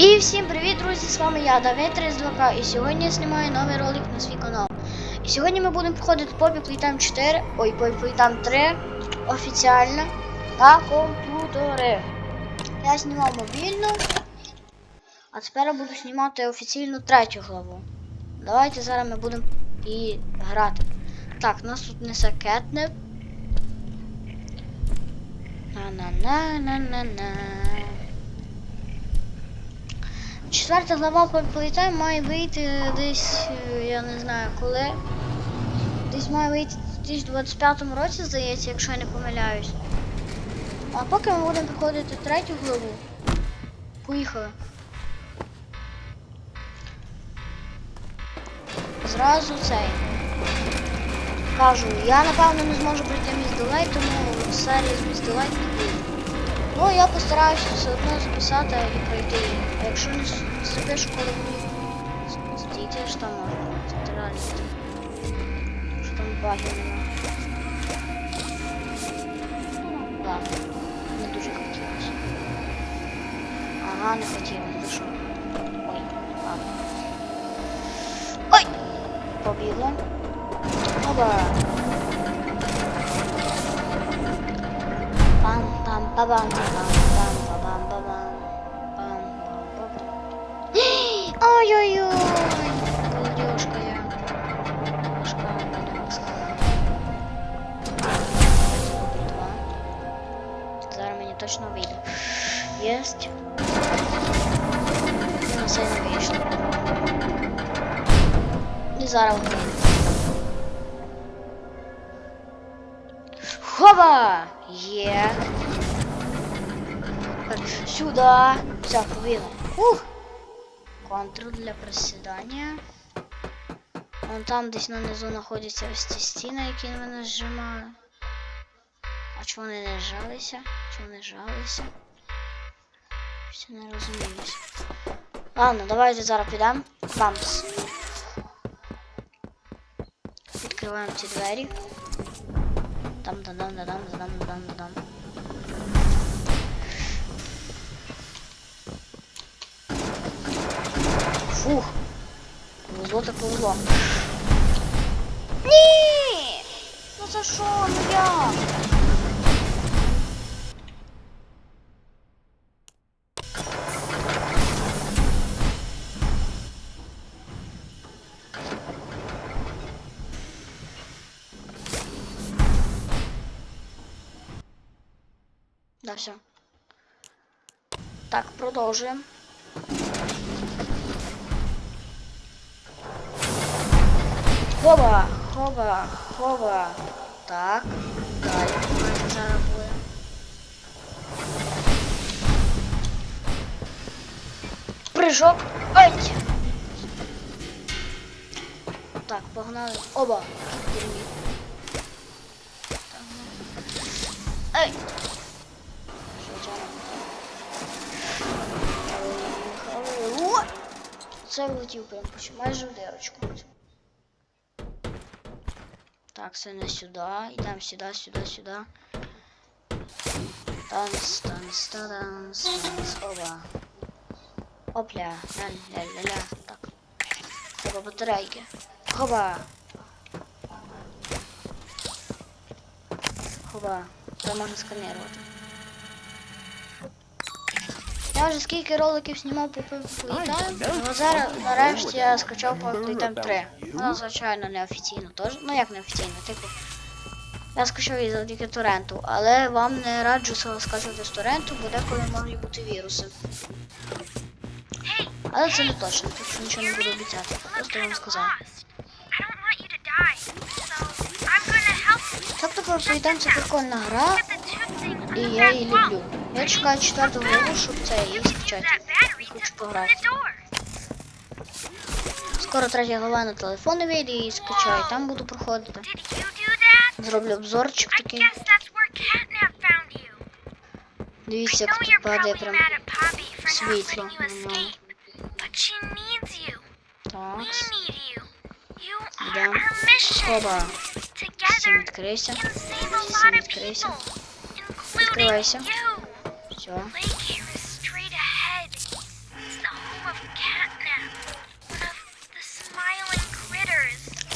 І всім привіт, друзі! З вами я, Давид 32К, і сьогодні я знімаю новий ролик на свій канал. І сьогодні ми будемо проходити Poppy Playtime 4, ой, Poppy Playtime 3 офіціально на комп'ютери. Я знімав мобільну, а тепер я буду знімати офіційну третю главу. Давайте зараз ми будемо її грати. Так, нас тут несе кетнеп. На-на-на-на-на-на. Четверта глава по має вийти десь, е, я не знаю коли. Десь має вийти в 2025 році, здається, якщо я не помиляюсь. А поки ми будемо проходити третю главу. Поїхали. Зразу цей. Кажу, я напевно не зможу пройти міст Делей, тому серії з міст Делей не буде. Ну, я постараюся все одно записати і пройти її. А якщо не с- коли буду стійте, там можна. Реально. Що там багів нема. Ладно, не дуже хотілося. Ага, не хотілося, ну що. Ой, ладно. Ой! Побігло. Оба. пам па бам пам пам па бам па бам пам пам па Ой-ой-ой! Молодежка я. Шкаф, Два. Зараз мені точно вийде. Єсть. На це не вийшло. І зараз вийде. Хова! Є. Так, Сюда. Все, побігли. Ух! Контур для присідання. Вон там десь нанизу знаходяться ось ці стіни, які мене зжимали. А чому вони не зжалися? Чому не зжалися? Все не розуміюсь. Ладно, давайте зараз підемо. Бамс. Відкриваємо ці двері. Там Фух. Повезло так повезло. Ні! Ну за що? Ну як? Да, все. Так, продовжуємо. Хова, хова, хова. Так, далі. Давайте зараз буде. Прыжок. Ай! Так, погнали. Оба. Ай! Це влетів прям майже в дирочку. Так, це не сюди. Йдемо сюди, сюди, сюди. Танц, танц, танц, танц, оба. Опля, ля-ля-ля-ля. Так. Треба батарейки. Хоба. Хоба. Це можна сканувати. Я вже скільки роликів знімав по Playtime, але зараз нарешті я скачав по Playtime 3. Вона, звичайно, не офіційно теж. Ну як не офіційно, типу. Я скачав її завдяки торренту, але вам не раджу скачувати з торренту, бо деколи можуть бути віруси. Але це не точно, так що нічого не буду обіцяти. Просто вам сказав. I don't want you to die, so I'm gonna help you. Тобто по Playtime це прикольна гра, і я її люблю. Я чекаю четверту главу, щоб це її скачати. Хочу пограти. Скоро третя глава на телефони вийде і скачаю, там буду проходити. Зроблю обзорчик такий. Дивіться, як тут падає прям світло. letting you Ну, escape, but she needs you. We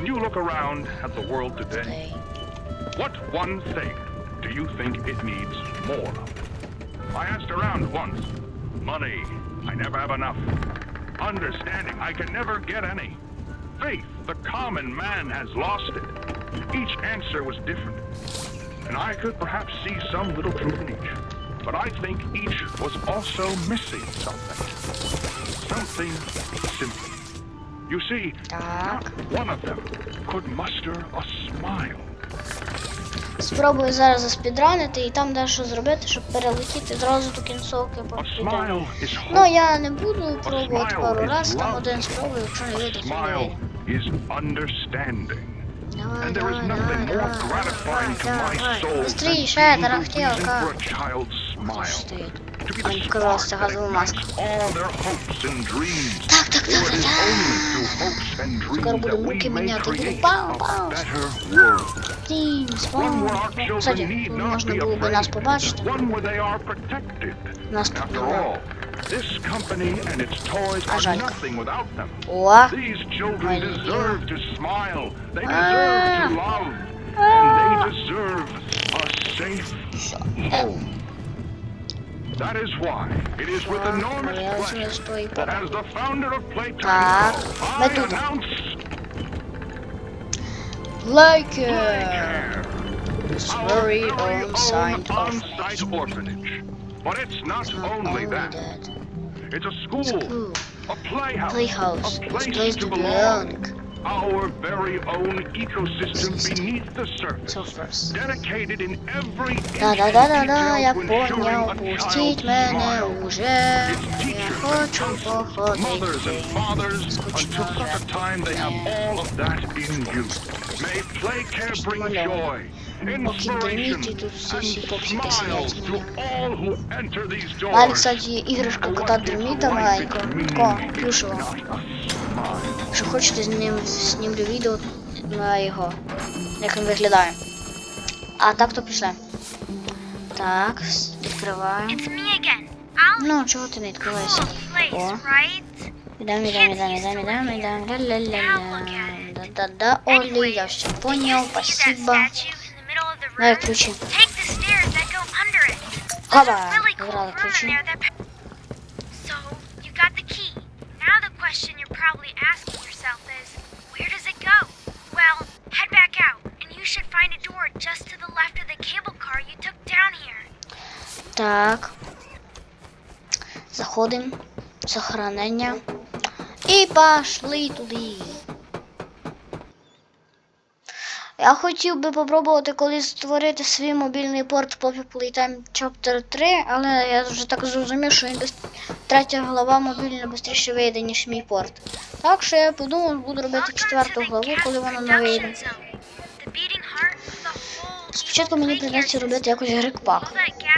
When you look around at the world today, what one thing do you think it needs more of? I asked around once. Money. I never have enough. Understanding. I can never get any. Faith. The common man has lost it. Each answer was different. And I could perhaps see some little truth in each. But I think each was also missing something. Something simple. You see, Так. one of them could muster a smile. Спробую зараз заспідранити і там дещо зробити, щоб перелетіти зразу до кінцовки по Ну, я не буду пробувати пару раз, там один спробую, якщо не вийде. Давай, давай, давай, давай, давай, давай. soul than Быстріше, being the spark казалось, and dreams. Так, так, так, так. and Скоро that руки create пау, пау. One спам. Кстати, тут be було би нас they are protected. After all, this company and its toys are nothing without them. These children deserve to smile. They Ah. deserve to love. And they deserve a safe home. That is why it is with enormous pleasure that as the founder of Playtime, ah. I announce like uh, this very own signed orphanage. orphanage. But it's not, it's only, that. that. It's a school, it's cool. a playhouse, playhouse, a place, a place to, to belong. belong Our very own ecosystem Ecosystem. beneath the surface. So first. Dedicated in every inch Да, да, and да, да, да, detail я to ensuring понял, a пустіть child's мене smile. уже. Its Я teachers, хочу counselors, mothers and походити. fathers, Скучно until such a вже. time they have all of that in you. May Playcare bring joy, Поки дерміті inspiration, тут всі and всі попсики smiles сидять to мене. all who enter these doors. Далі, кстати, іграшка кота дерміта маленького. Ко, плюшева. Якщо хочете, з ним знімлю відео на його. Як він виглядає. А так то пішли. Так, відкриваємо. Ну, чого ти не відкриваєшся? О. Ідем, ідем, ідем, ідем, ідем, ідем. Ля-ля-ля-ля. Да-да-да, Олі, я все понял, спасибо. statue in the middle of probably asking yourself is, where does it go? Well, head back out, and you should find a door just to the left of the cable car you took down here. Так. Заходимо. Сохранення. І пошли туди. Я хотів би попробувати колись створити свій мобільний порт Poppy Playtime Chapter 3, але я вже так зрозумів, що він без... третя глава мобільно швидше вийде, ніж мій порт. Так що я подумав, буду робити четверту главу, коли вона не вийде. Спочатку мені system. робити якось грик-пак.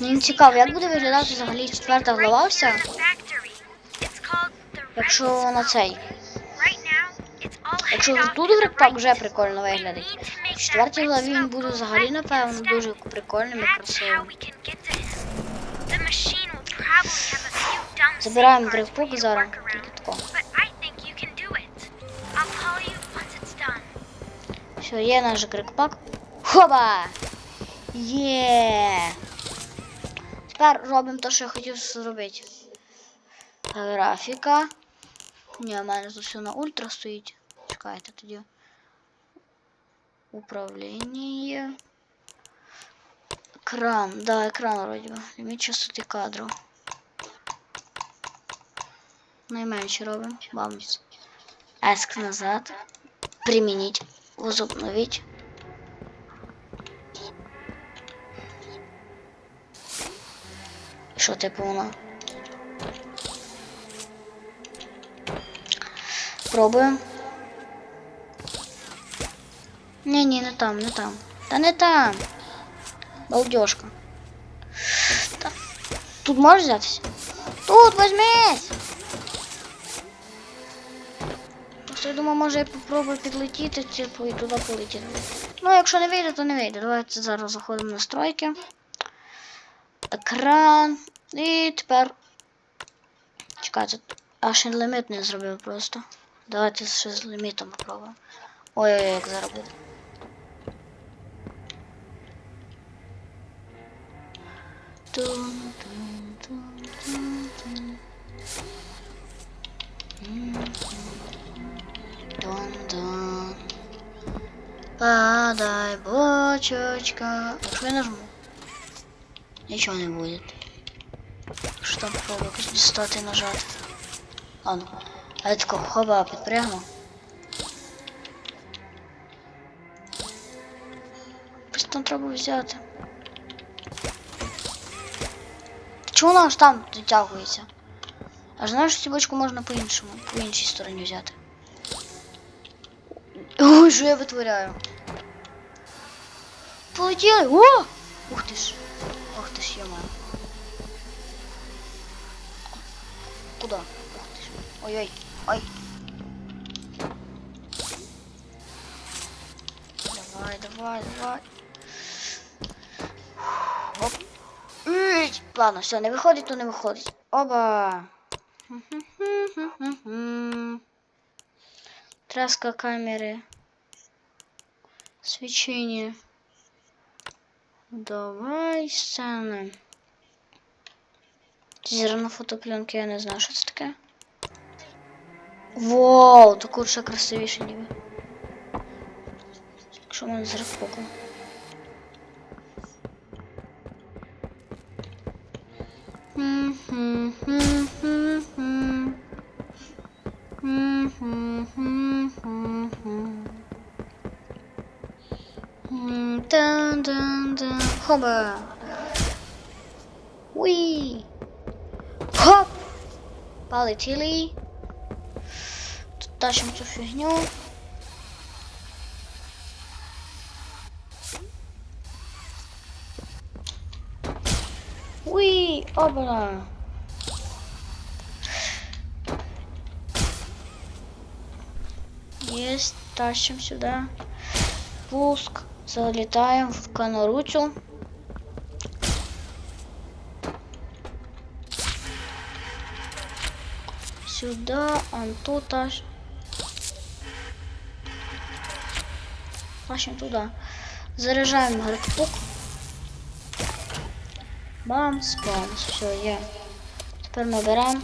Мені цікаво, як буде виглядати взагалі четверта глава вся. Якщо вона цей. Якщо тут грик-пак вже прикольно виглядить. В четвертій главі він буде взагалі, напевно, дуже прикольним і красивим. we can get to him. The machine will probably have a few dumb Забираємо safeguards for грик-пак you to зараз. work Тільки around. тако. But I think you can do it. I'll call you once it's done. Все, є наш грик-пак. Хоба! Є! Тепер робимо те, що я хотів зробити. Графіка. Ні, у мене тут все на ультра стоїть. Чекайте тоді. Управління. Екран. Да, екран вроді би. Ліміт частоти кадру. Найменше робимо. Бамс. Еск назад. Применить. Возобновить. Що типу воно? Пробуємо. Ні, ні, не там, не там. Та не там. Балдежка. Та... Тут можеш взятися? Тут возьмись! Думаю, може я попробую підлетіти, типу, і туди полетіти. Ну, якщо не вийде, то не вийде. Давайте зараз заходимо в настройки. Екран. І тепер. Чекайте, а ще ліміт не зробив просто. Давайте ще з лімітом попробуємо. Ой-ой-ой, як зараз буде. Падай, бочечка. Якщо я нажму. Нічого не буде. Що там попробую і нажати. Ладно. А я тако хоба підпрягну. Просто треба взяти. Чому вона аж там дотягується? А знаєш, цю бочку можна по-іншому, по іншій стороні взяти. Ой, що я витворяю. Полетіли! О! Ух ти ж! Ух ти ж, йома. Куда? Ух ти ж. Ой-ой. Ой. Давай, давай, давай. Оп. Ладно, все, не виходить, то не виходить. Оба. Траска камеры. Свечение. Давай сцена. Зерно фотопленки, я не знаю, що це таке. Вау, таку ще красивіше ніби. Якщо мене зараз фоку. Полетели. Тут тащим цю фігню. Уи, обра. Есть, тащим сюда. Пуск. Залетаем в канаруцу. Сюда, антута. Тащим туда. Заряжаем грибок. Бамс, бамс. Все, є. Тепер ми беремо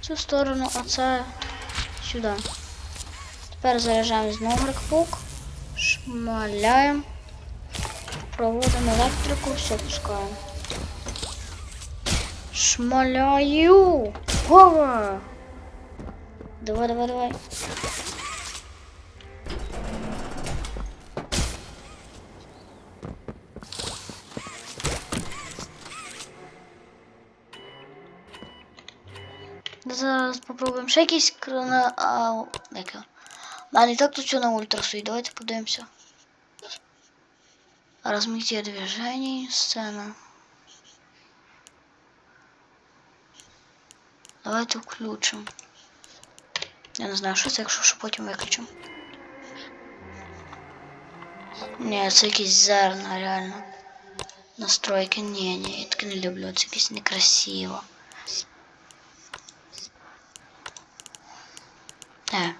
цю сторону, а це сюди. Тепер заряджаємо знову грибок. Шмаляємо. Проводимо електрику, все пускаємо. Шмаляю! Гова! Давай, давай, давай. Зараз попробуємо ще якийсь крона... А, яке? У мене і так тут все на ультрасу, і давайте подивимося. Размытие движений, сцена. Давайте включимо. Я не знаю, що це, якщо що потім виключимо. Ні, це якісь зерна, реально. Настройки, ні, ні, я таке не люблю, це якесь некрасиво. Е.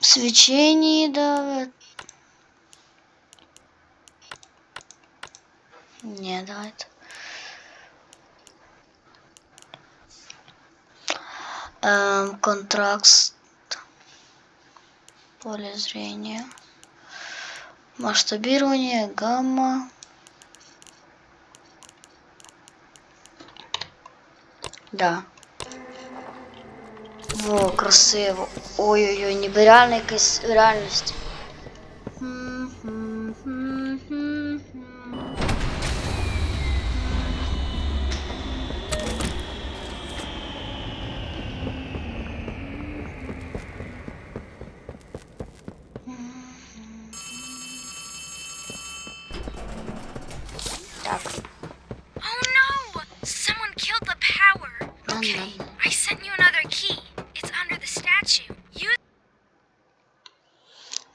Свечение давай. Не, давайте. Эм, контракт. Поле зрения. Масштабирование, гамма. Да. Во, красиво. Ой-ой-ой, ніби реально якась.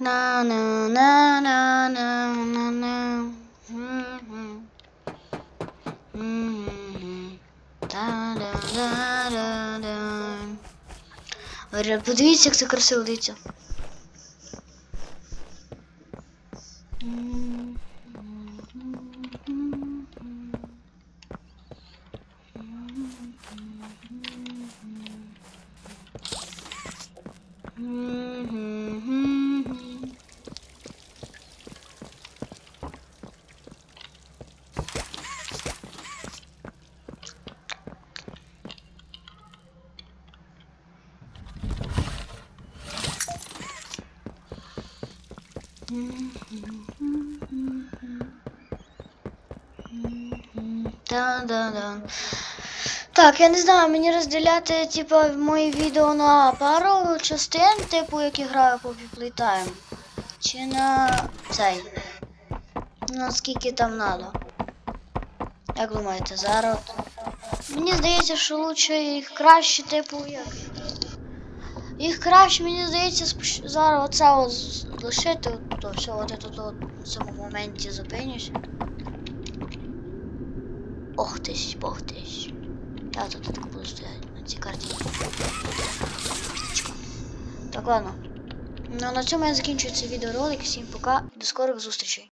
На на на на на на на. Подивіться, як це красиво дивіться. Да-да-да. Так, я не знаю, мені розділяти, типа, мої відео на пару частин, типу, які граю по Playtime. Чи на цей. Наскільки там надо. Як думаєте, зараз? Мені здається, що лучше їх краще, типу, як. Їх краще, мені здається, споч- зараз оце от лишити, то все, от я тут в цьому моменті зупинюся. Ох ти ж, бог ти ж. Я тут так буду стоять на цій карті. Так, ладно. Ну, на цьому я закінчую цей відеоролик. Всім пока. До скорих зустрічей.